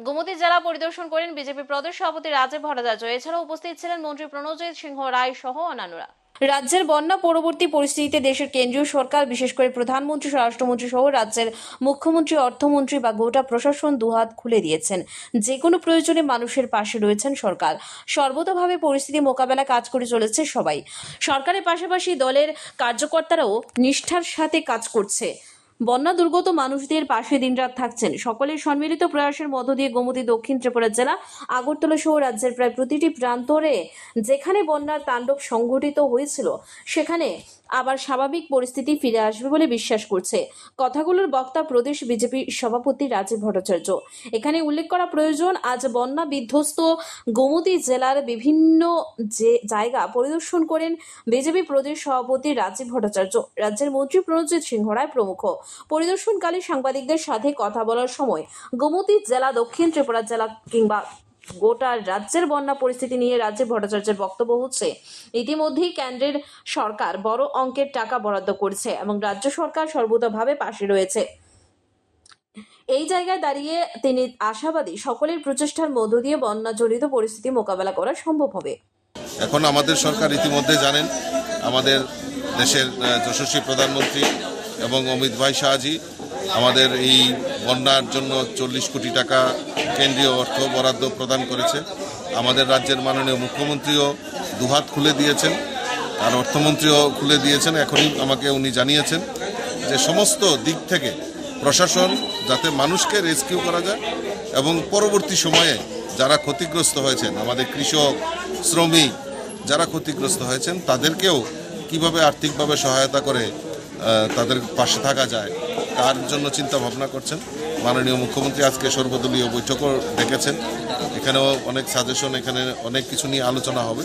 গোমতী জেলা পরিদর্শন করেন বিজেপি প্রদেশ সভাপতি রাজীব ভট্টাচার্য। এছাড়াও উপস্থিত ছিলেন মন্ত্রী প্রণজিৎ সিংহ রায় সহ অন্যান্যরা। রাজ্যের বন্যা পরবর্তী পরিস্থিতিতে দেশের কেন্দ্রীয় সরকার, বিশেষ করে প্রধানমন্ত্রী, স্বরাষ্ট্রমন্ত্রী সহ রাজ্যের মুখ্যমন্ত্রী, অর্থমন্ত্রী বা গোটা প্রশাসন দুহাত খুলে দিয়েছেন। যে কোনো প্রয়োজনে মানুষের পাশে রয়েছেন সরকার। সর্বতভাবে পরিস্থিতি মোকাবেলা কাজ করে চলেছে সবাই। সরকারের পাশাপাশি দলের কার্যকর্তারাও নিষ্ঠার সাথে কাজ করছে। বন্যা দুর্গত মানুষদের পাশে দিনরাত থাকছেন। সকলের সম্মিলিত প্রয়াসের মধ্য দিয়ে গোমতী দক্ষিণ ত্রিপুরা জেলা, আগরতলা সহ রাজ্যের প্রায় প্রতিটি প্রান্তরে যেখানে বন্যার তাণ্ডব সংঘটিত হয়েছিল, সেখানে আবার স্বাভাবিক পরিস্থিতি ফিরে আসবে বলে বিশ্বাস করছে। কথাগুলোর বক্তা প্রদেশ বিজেপি সভাপতি রাজীব ভট্টাচার্য। এখানে উল্লেখ করা প্রয়োজন, আজ বন্যা বিধ্বস্ত গোমতী জেলার বিভিন্ন যে জায়গা পরিদর্শন করেন বিজেপি প্রদেশ সভাপতি রাজীব ভট্টাচার্য। রাজ্যের মন্ত্রী প্রণজিৎ সিংহ রায় প্রমুখ। পরিদর্শনকালে সাংবাদিকদের সাথে কথা বলার সময় গোমতী জেলা, দক্ষিণ ত্রিপুরা জেলা কিংবা গোটা রাজ্যের বন্যা পরিস্থিতি নিয়ে রাজ্যে ভট্টাচার্যের বক্তব্য হচ্ছে। ইতিমধ্যেই কেন্দ্রের সরকার বড় অঙ্কের টাকা বরাদ্দ করছে এবং রাজ্য সরকার সর্বতভাবে পাশে রয়েছে। এই জায়গায় দাঁড়িয়ে তিনি আশাবাদী সকলের প্রচেষ্টার মধ্য দিয়ে বন্যা জড়িত পরিস্থিতি মোকাবেলা করা সম্ভব হবে। এখন আমাদের সরকার ইতিমধ্যে জানেন, আমাদের দেশের যশস্বী প্রধানমন্ত্রী এবং অমিত ভাই শাহজি, আমাদের এই বন্যার জন্য চল্লিশ কোটি টাকা কেন্দ্রীয় অর্থ বরাদ্দ প্রদান করেছে। আমাদের রাজ্যের মাননীয় মুখ্যমন্ত্রীও দুহাত খুলে দিয়েছেন। আর অর্থমন্ত্রীও খুলে দিয়েছেন। এখনই আমাকে উনি জানিয়েছেন যে সমস্ত দিক থেকে প্রশাসন যাতে মানুষকে রেস্কিউ করা যায় এবং পরবর্তী সময়ে যারা ক্ষতিগ্রস্ত হয়েছেন, আমাদের কৃষক, শ্রমিক যারা ক্ষতিগ্রস্ত হয়েছেন, তাদেরকেও কীভাবে আর্থিকভাবে সহায়তা করে তাদের পাশে থাকা যায়। তার জন্য চিন্তা ভাবনা করছেন। মাননীয় মুখ্যমন্ত্রী আজকে সর্বদলীয় বৈঠকও ডেকেছেন। এখানেও অনেক সাজেশন এখানে অনেক কিছু নিয়ে আলোচনা হবে।